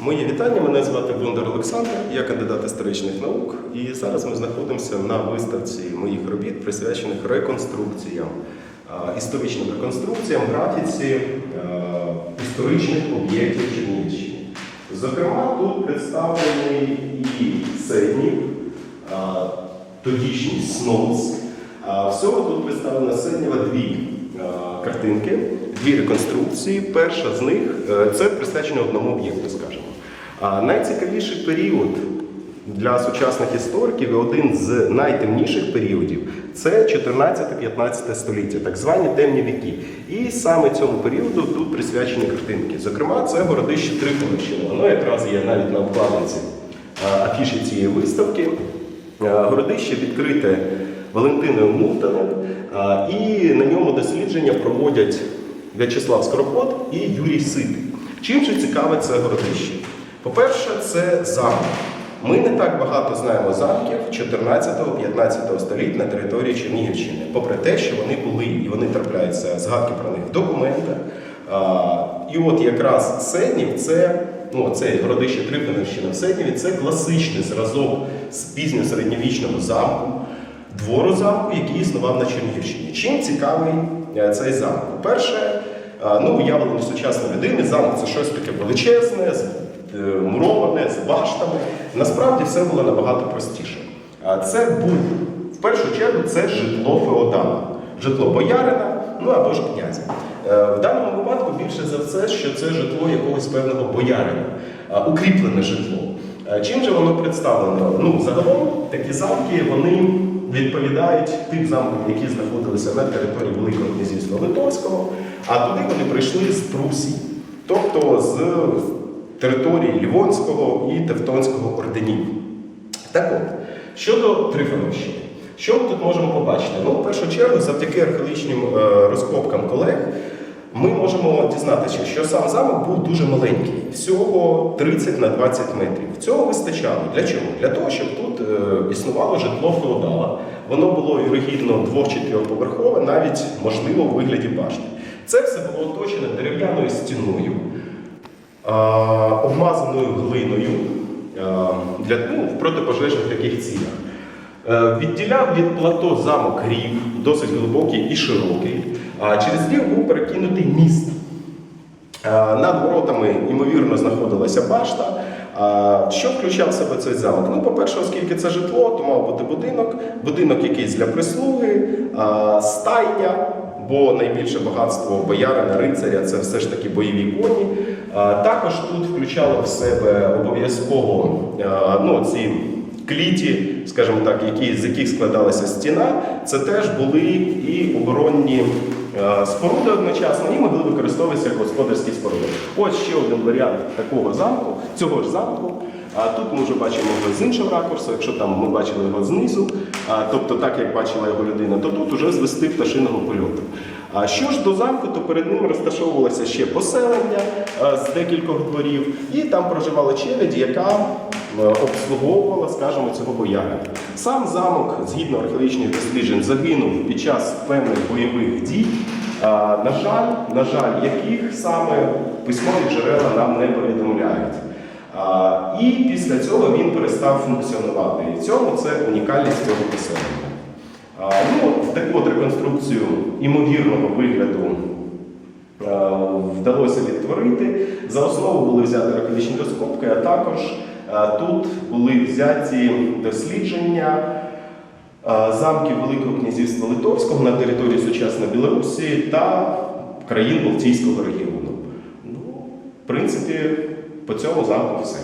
Мої вітання, мене звати Бондар Олександр, я кандидат історичних наук, і зараз ми знаходимося на виставці моїх робіт, присвячених реконструкціям, історичним реконструкціям, графіці історичних об'єктів Чернігівщини. Зокрема, тут представлений і Седнів, тодішній Сноус. Всього тут представлено Седнєва дві картинки, дві реконструкції. Перша з них е, це присвячено одному об'єкту, скажімо. А найцікавіший період для сучасних істориків і один з найтемніших періодів це 14-15 століття, так звані темні віки. І саме цьому періоду тут присвячені картинки. Зокрема, це городище Трифоновщина. Воно якраз є навіть на обкладинці афіші цієї виставки. Городище відкрите Валентиною Мултанем, і на ньому дослідження проводять В'ячеслав Скороход і Юрій Ситий. Чим же цікаве це городище? По-перше, це замок. Ми не так багато знаємо замків 14-15 століть на території Чернігівщини, попри те, що вони були і вони трапляються згадки про них в документах. І от якраз Седнів це ну, це городище Трифоновщина в Седніві, це класичний зразок з пізньосередньовічного замку, двору замку, який існував на Чернігівщині. Чим цікавий е, цей замок? По-перше, ну, уявлення сучасної людини, замок це щось таке величезне, е, муроване, з баштами. Насправді все було набагато простіше. Це був, в першу чергу, це житло феодала, житло боярина, ну або ж князя. Е, В даному випадку більше за все, що це житло якогось певного боярина, укріплене житло. Чим же воно представлено? Ну, загалом такі замки вони відповідають тим замкам, які знаходилися на території Великого князівства Литовського, а туди вони прийшли з Прусії, тобто з території Лівонського і Тевтонського орденів. Так от, щодо Трифоновщини, що ми тут можемо побачити? Ну, в першу чергу, завдяки археологічним е, розкопкам колег, ми можемо дізнатися, що сам замок був дуже маленький, всього 30 на 20 метрів. Цього вистачало. Для чого? Для того, щоб тут е, існувало житло феодала. Воно було вірогідно двох чи трьохповерхове, навіть можливо в вигляді башти. Це все було оточено дерев'яною стіною, а, обмазаною глиною а, для ну, в протипожежних таких цілях. Е, Відділяв від плато замок рів, досить глибокий і широкий. А через рів був перекинутий. Е, Над воротами, ймовірно, знаходилася башта. Що включав в себе цей замок? Ну, по-перше, оскільки це житло, то мав бути будинок, будинок якийсь для прислуги, а, стайня, бо найбільше багатство боярина, рицаря це все ж таки бойові коні. Також тут включало в себе обов'язково ну, ці кліті, скажімо так, які, з яких складалася стіна, це теж були і оборонні е, споруди одночасно, і могли використовуватися як господарські споруди. Ось ще один варіант такого замку, цього ж замку. А тут ми вже бачимо його з іншого ракурсу, якщо там ми бачили його знизу, а, тобто так як бачила його людина, то тут уже звести пташиного польоту. А що ж до замку, то перед ним розташовувалося ще поселення е, з декількох дворів, і там проживала челядь, яка обслуговувала, скажімо, цього боярина. Сам замок, згідно археологічних досліджень, загинув під час певних бойових дій. На жаль, на жаль, яких саме письмові джерела нам не повідомляють. І після цього він перестав функціонувати. І в цьому це унікальність цього поселення. Ну, таку от реконструкцію імовірного вигляду е, вдалося відтворити. За основу були взяті археологічні розкопки, а також е, тут були взяті дослідження е, замків Великого князівства Литовського на території сучасної Білорусі та країн Балтійського регіону. Ну, в принципі, по цьому замку все.